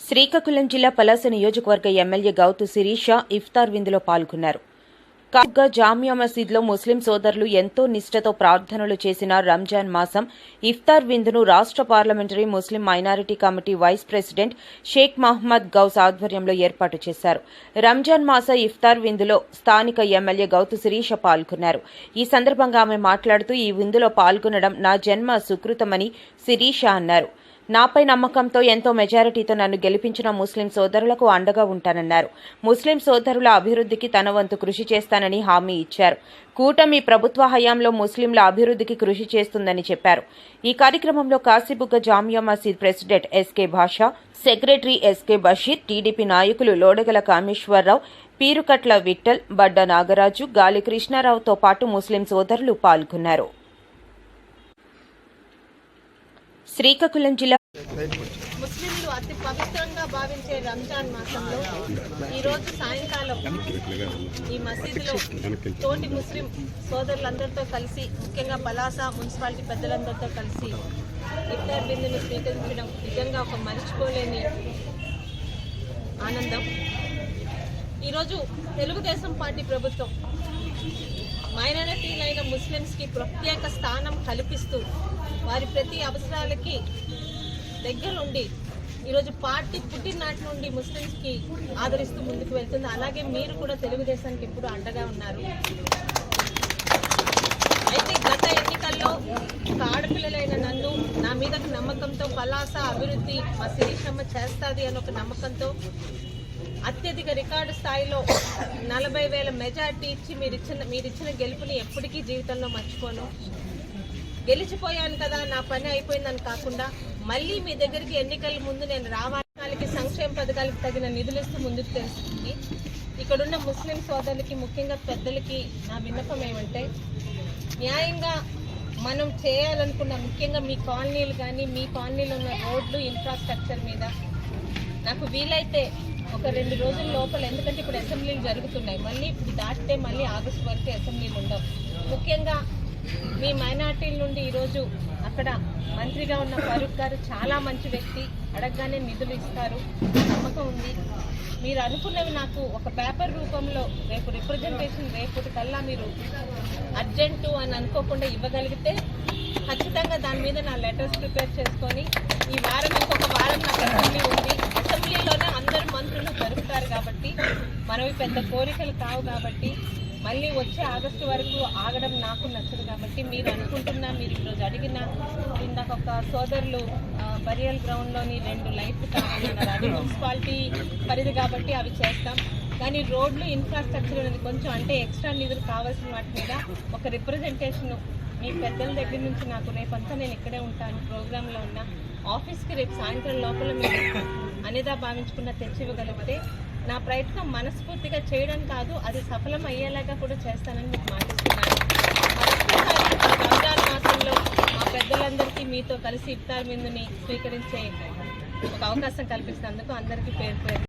శ్రీకాకుళం జిల్లా పలాస నియోజకవర్గ ఎమ్మెల్యే గౌతు శిరీష ఇఫ్తార్ విందులో పాల్గొన్నారు. కాగా జామియా మసీద్లో ముస్లిం సోదరులు ఎంతో నిష్ఠతో ప్రార్థనలు చేసిన రంజాన్ మాసం ఇఫ్తార్ విందును రాష్ట్ర parliamentary Muslim minority committee vice president Sheikh Mohammed Ghouse ఆధ్వర్యంలో ఏర్పాటు చేశారు. రంజాన్ మాస ఇఫ్తార్ విందులో స్థానిక ఎమ్మెల్యే గౌతు శిరీష పాల్గొన్నారు. ఈ సందర్భంగా ఆమె మాట్లాడుతూ ఈ విందులో పాల్గొనడం నా జన్మ సుకృతమని శిరీష అన్నారు. నాపై నమ్మకంతో ఎంతో మెజారిటీతో నన్ను గెలిపించిన ముస్లిం సోదరులకు అండగా ఉంటానన్నారు. ముస్లిం సోదరుల అభివృద్ధికి తన వంతు కృషి చేస్తానని హామీ ఇచ్చారు. కూటమి ప్రభుత్వ హయాంలో ముస్లింల అభివృద్ధికి కృషి చేస్తుందని చెప్పారు. ఈ కార్యక్రమంలో Kasibugga Jamia Masjid president SK Basha secretary SK Basheer TDP నాయకులు లోడగల కామేశ్వరరావు పీరుకట్ల విఠల్ బడ్డ నాగరాజు గాలి కృష్ణారావుతో పాటు ముస్లిం సోదరులు పాల్గొన్నారు. శ్రీకాకుళం జిల్లా ముస్లింలు అతి పవిత్రంగా భావించే రంజాన్ మాసంలో ఈ రోజు సాయంకాలం ఈ మసీదులో తోటి ముస్లిం సోదరులందరితో కలిసి ముఖ్యంగా పలాస మున్సిపాలిటీ పెద్దలందరితో కలిసి ఇఫ్తార్ బిందును స్వీకరించడం నిజంగా ఒక మరిచిపోలేని ఆనందం. ఈరోజు తెలుగుదేశం పార్టీ ప్రభుత్వం మైనారిటీలైన ముస్లిమ్స్కి ప్రత్యేక స్థానం కల్పిస్తూ వారి ప్రతి అవసరాలకి దగ్గరుండి ఈరోజు పార్టీ పుట్టినాటి నుండి ముస్లిమ్స్కి ఆదరిస్తూ ముందుకు వెళ్తుంది. అలాగే మీరు కూడా తెలుగుదేశానికి ఎప్పుడు అండగా ఉన్నారు. అయితే గత ఎన్నికల్లో ఒక ఆడపిల్లలైన నన్ను నా మీద నమ్మకంతో పలాస అభివృద్ధి మా శిరీషమ్మ చేస్తుంది అని ఒక నమ్మకంతో అత్యధిక రికార్డు స్థాయిలో నలభై వేల మెజార్టీ ఇచ్చి మీరు ఇచ్చిన మీరు ఇచ్చిన గెలుపుని ఎప్పటికీ జీవితంలో మర్చిపోను. గెలిచిపోయాను కదా నా పని అయిపోయిందని కాకుండా మళ్ళీ మీ దగ్గరికి ఎన్నికల ముందు నేను రావాలకి సంక్షేమ పథకాలకు తగిన నిధులు ఇస్తూ ముందుకు తెలుస్తుంది. ఇక్కడున్న ముస్లిం సోదరులకి ముఖ్యంగా పెద్దలకి నా విన్నపం ఏమంటే న్యాయంగా మనం చేయాలనుకున్న ముఖ్యంగా మీ కాలనీలు కానీ మీ కాలనీలో ఉన్న రోడ్లు ఇన్ఫ్రాస్ట్రక్చర్ మీద నాకు వీలైతే ఒక రెండు రోజుల లోపల ఎందుకంటే ఇప్పుడు అసెంబ్లీలు జరుగుతున్నాయి. మళ్ళీ ఇప్పుడు దాటితే మళ్ళీ ఆగస్టు వరకు అసెంబ్లీలు ఉండవు. ముఖ్యంగా మీ మైనార్టీల నుండి ఈరోజు అక్కడ మంత్రిగా ఉన్న ఫరూక్ గారు చాలా మంచి వ్యక్తి. అడగగానే నిధులు ఇస్తారు. నమ్మకం ఉంది. మీరు అనుకున్నవి నాకు ఒక పేపర్ రూపంలో రేపు రిప్రజెంటేషన్ రేపటి కల్లా మీరు అర్జెంటు అని అనుకోకుండా ఇవ్వగలిగితే ఖచ్చితంగా దాని మీద నా లెటర్స్ ప్రిపేర్ చేసుకొని ఈ వారం ఇంకొక వారం నాకు అసెంబ్లీ ఉంది. అసెంబ్లీలోనే అందరు మంత్రులు జరుపుతారు కాబట్టి మనవి పెద్ద కోరికలు కావు కాబట్టి మళ్ళీ వచ్చే ఆగస్టు వరకు ఆగడం నాకు నచ్చదు కాబట్టి మీరు అనుకుంటున్నా మీరు ఈరోజు అడిగిన ఇందాక ఒక సోదరులు బరియల్ గ్రౌండ్లోని రెండు లైట్లు కావాలన్నారు. అది మున్సిపాలిటీ పరిధి కాబట్టి అవి చేస్తాం. కానీ రోడ్లు ఇన్ఫ్రాస్ట్రక్చర్ అనేది కొంచెం అంటే ఎక్స్ట్రా నిధులు కావాల్సిన వాటి మీద ఒక రిప్రజెంటేషన్ మీ పెద్దల దగ్గర నుంచి నాకు రేపంతా నేను ఇక్కడే ఉంటాను ప్రోగ్రాంలో ఉన్నా. ఆఫీస్కి రేపు సాయంత్రం లోపల మీరు అనేదా భావించకుండా తెచ్చివ్వగలిగితే నా ప్రయత్నం మనస్ఫూర్తిగా చేయడం కాదు అది సఫలం అయ్యేలాగా కూడా చేస్తానని మీకు మాటిస్తున్నాను. రంజాన్ మాసంలో మా పెద్దలందరికీ మీతో కలిసి ఇఫ్తార్ విందుని స్వీకరించే ఒక అవకాశం కల్పిస్తున్నందుకు అందరికీ పేరు పేరు.